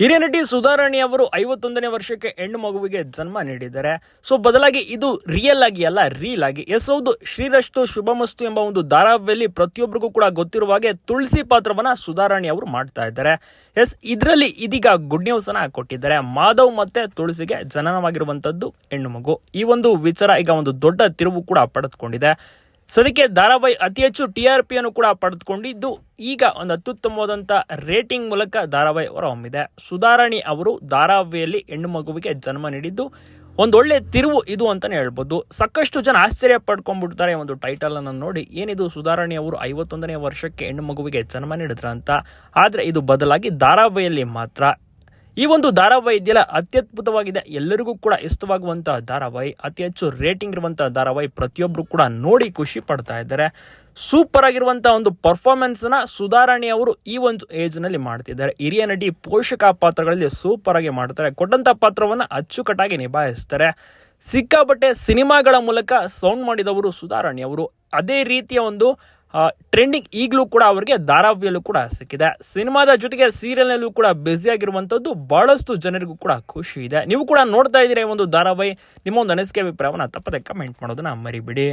ಹಿರಿಯ ನಟಿ ಸುಧಾರಾಣಿ ಅವರು ಐವತ್ತೊಂದನೇ ವರ್ಷಕ್ಕೆ ಹೆಣ್ಣು ಮಗುವಿಗೆ ಜನ್ಮ ನೀಡಿದ್ದಾರೆ. ಸೊ, ಬದಲಾಗಿ ಇದು ರಿಯಲ್ ಆಗಿ ಅಲ್ಲ ರೀಲ್ ಆಗಿ. ಎಸ್, ಹೌದು, ಶ್ರೀರಷ್ಟು ಶುಭಮಸ್ತು ಎಂಬ ಒಂದು ಧಾರಾವಾಹಿಯಲ್ಲಿ ಪ್ರತಿಯೊಬ್ಬರಿಗೂ ಕೂಡ ಗೊತ್ತಿರುವ ಹಾಗೆ ತುಳಸಿ ಪಾತ್ರವನ್ನ ಸುಧಾರಾಣಿ ಅವರು ಮಾಡ್ತಾ ಇದ್ದಾರೆ. ಎಸ್, ಇದರಲ್ಲಿ ಇದೀಗ ಗುಡ್ ನ್ಯೂಸ್ ಅನ್ನ ಕೊಟ್ಟಿದ್ದಾರೆ. ಮಾಧವ್ ಮತ್ತೆ ತುಳಸಿಗೆ ಜನನವಾಗಿರುವಂತದ್ದು ಹೆಣ್ಣು ಮಗು. ಈ ಒಂದು ವಿಚಾರ ಈಗ ಒಂದು ದೊಡ್ಡ ತಿರುವು ಕೂಡ ಪಡೆದುಕೊಂಡಿದೆ. ಸದ್ಯಕ್ಕೆ ಧಾರಾವಾಹಿ ಅತಿ ಹೆಚ್ಚು ಟಿ ಆರ್ ಪಿಯನ್ನು ಕೂಡ ಪಡೆದುಕೊಂಡಿದ್ದು, ಈಗ ಒಂದು ಅತ್ಯುತ್ತಮವಾದಂಥ ರೇಟಿಂಗ್ ಮೂಲಕ ಧಾರಾವಾಹಿ ಹೊರಹೊಮ್ಮಿದೆ. ಸುಧಾರಾಣಿ ಅವರು ಧಾರಾವಾಹಿಯಲ್ಲಿ ಹೆಣ್ಣು ಮಗುವಿಗೆ ಜನ್ಮ ನೀಡಿದ್ದು ಒಂದೊಳ್ಳೆ ತಿರುವು ಇದು ಅಂತಲೇ ಹೇಳ್ಬೋದು. ಸಾಕಷ್ಟು ಜನ ಆಶ್ಚರ್ಯ ಪಡ್ಕೊಂಡ್ಬಿಡ್ತಾರೆ ಒಂದು ಟೈಟಲ್ ಅನ್ನು ನೋಡಿ. ಏನಿದು ಸುಧಾರಾಣಿ ಅವರು ಐವತ್ತೊಂದನೇ ವರ್ಷಕ್ಕೆ ಹೆಣ್ಣು ಮಗುವಿಗೆ ಜನ್ಮ ನೀಡಿದ್ರ ಅಂತ ಆದರೆ ಇದು ಬದಲಾಗಿ ಧಾರಾವಾಹಿಯಲ್ಲಿ ಮಾತ್ರ. ಈ ಒಂದು ಧಾರಾವಾಹಿ ಇದೆಯಲ್ಲ, ಅತ್ಯದ್ಭುತವಾಗಿದೆ. ಎಲ್ಲರಿಗೂ ಕೂಡ ಇಷ್ಟವಾಗುವಂತಹ ಧಾರಾವಾಹಿ, ಅತಿ ಹೆಚ್ಚು ರೇಟಿಂಗ್ ಇರುವಂತಹ ಧಾರಾವಾಹಿ ಪ್ರತಿಯೊಬ್ಬರು ಕೂಡ ನೋಡಿ ಖುಷಿ ಪಡ್ತಾ ಇದ್ದಾರೆ. ಸೂಪರ್ ಆಗಿರುವಂತಹ ಒಂದು ಪರ್ಫಾರ್ಮೆನ್ಸ್ನ ಸುಧಾರಾಣಿ ಅವರು ಈ ಒಂದು ಏಜ್ನಲ್ಲಿ ಮಾಡ್ತಿದ್ದಾರೆ. ಹಿರಿಯ ನಟಿ ಪೋಷಕ ಪಾತ್ರಗಳಲ್ಲಿ ಸೂಪರ್ ಆಗಿ ಮಾಡ್ತಾರೆ. ಕೊಟ್ಟಂತ ಪಾತ್ರವನ್ನ ಅಚ್ಚುಕಟ್ಟಾಗಿ ನಿಭಾಯಿಸ್ತಾರೆ. ಸಿಕ್ಕಾಪಟ್ಟೆ ಸಿನಿಮಾಗಳ ಮೂಲಕ ಸೌಂಡ್ ಮಾಡಿದವರು ಸುಧಾರಾಣಿ ಅವರು. ಅದೇ ರೀತಿಯ ಒಂದು ಟ್ರೆಂಡಿಂಗ್ ಈಗಲೂ ಕೂಡ ಅವರಿಗೆ ಧಾರಾವಿಯಲ್ಲೂ ಕೂಡ ಸಿಕ್ಕಿದೆ. ಸಿನಿಮಾದ ಜೊತೆಗೆ ಸೀರಿಯಲ್ನಲ್ಲೂ ಕೂಡ ಬ್ಯುಸಿ ಆಗಿರುವಂಥದ್ದು ಬಹಳಷ್ಟು ಜನರಿಗೂ ಕೂಡ ಖುಷಿ ಇದೆ. ನೀವು ಕೂಡ ನೋಡ್ತಾ ಇದ್ದೀರಾ ಈ ಒಂದು ಧಾರಾವಾಹಿ? ನಿಮ್ಮ ಒಂದು ಅನಿಸಿಕೆ, ಅಭಿಪ್ರಾಯವನ್ನು ತಪ್ಪದೆ ಕಮೆಂಟ್ ಮಾಡೋದನ್ನ ಮರಿಬಿಡಿ.